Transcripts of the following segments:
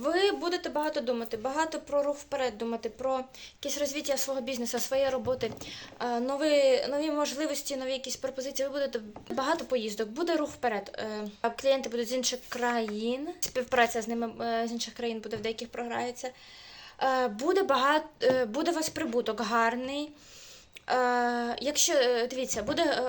Ви будете багато думати, багато про рух вперед думати, про якесь розвиття свого бізнесу, своєї роботи, е, нові, нові можливості, нові якісь пропозиції. Ви будете багато поїздок, буде рух вперед. Е, Клієнти будуть з інших країн, співпраця з ними е, з інших країн буде в деяких програється. Буде багато, буде у вас прибуток гарний. Е, якщо е, дивіться, буде е,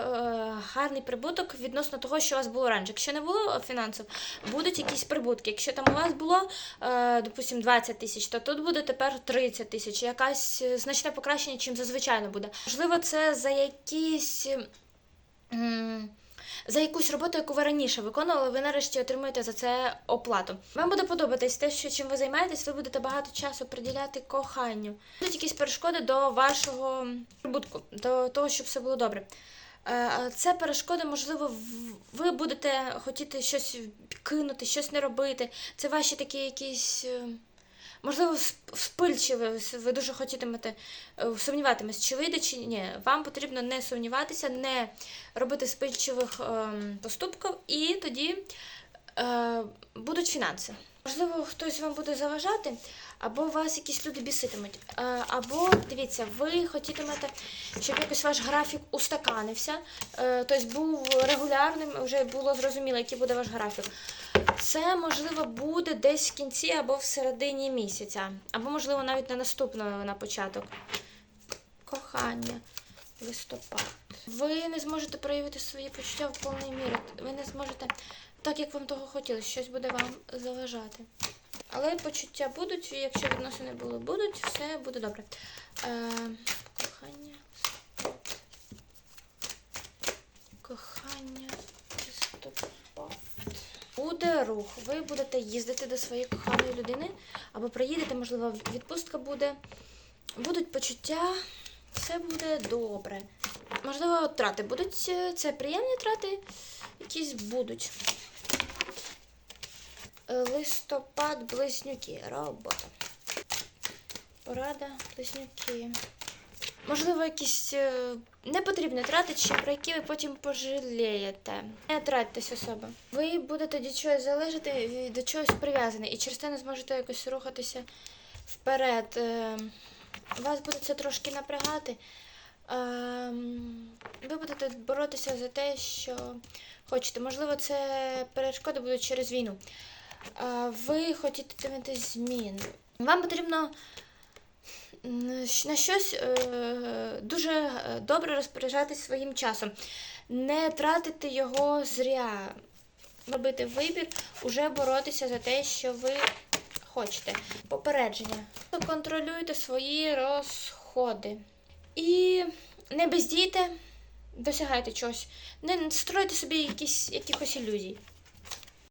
гарний прибуток відносно того, що у вас було раніше. Якщо не було фінансів, будуть якісь прибутки. Якщо там у вас було, е, допустим, 20 тисяч, то тут буде тепер 30 тисяч. Якась значне покращення, чим зазвичай буде. Можливо, це за якісь. За якусь роботу, яку ви раніше виконували, ви нарешті отримуєте за це оплату. Вам буде подобатись те, що чим ви займаєтесь, ви будете багато часу приділяти коханню. Будуть якісь перешкоди до вашого прибутку, до того, щоб все було добре. Е, Це перешкоди, можливо, ви будете хотіти щось кинути, щось не робити. Це ваші такі якісь. Можливо, сп- вспильчиві, ви дуже хотітимете е, сумніватимесь, чи вийде, чи ні. Вам потрібно не сумніватися, не робити спильчивих ем, поступків, і тоді е, будуть фінанси. Можливо, хтось вам буде заважати, або вас якісь люди біситимуть. Е, або дивіться, ви хотітимете, щоб якось ваш графік устаканився, тобто був регулярним, вже було зрозуміло, який буде ваш графік. Це можливо буде десь в кінці або в середині місяця, або, можливо, навіть на наступного на початок. Кохання, листопад. Ви не зможете проявити свої почуття в повній мірі. Ви не зможете так, як вам того хотілося, щось буде вам заважати. Але почуття будуть, якщо відносини були, будуть, все буде добре. Е, кохання. Кохання. Листопад. Рух. Ви будете їздити до своєї коханої людини, або приїдете, можливо, відпустка буде. Будуть почуття, все буде добре. Можливо, трати будуть. е, Це приємні трати, якісь будуть. Е, Листопад, близнюки, робота. Порада, близнюки. Можливо, якісь е, непотрібні тратичі, про які ви потім пожалієте. Не тратьтесь особи. Ви будете від чогось залежати, до чогось прив'язані, і через це не зможете якось рухатися вперед. Е, Вас буде це трошки напрягати. Ем, Ви будете боротися за те, що хочете. Можливо, це перешкоди будуть через війну. Е, Ви хочете змін. Вам потрібно на щось е, дуже е, добре розпоряджатись своїм часом. Не тратити його зря. Робити вибір, уже боротися за те, що ви хочете. Попередження. Контролюйте свої розходи. І не бездійте, досягайте чогось. Не стройте собі якісь, якихось ілюзій.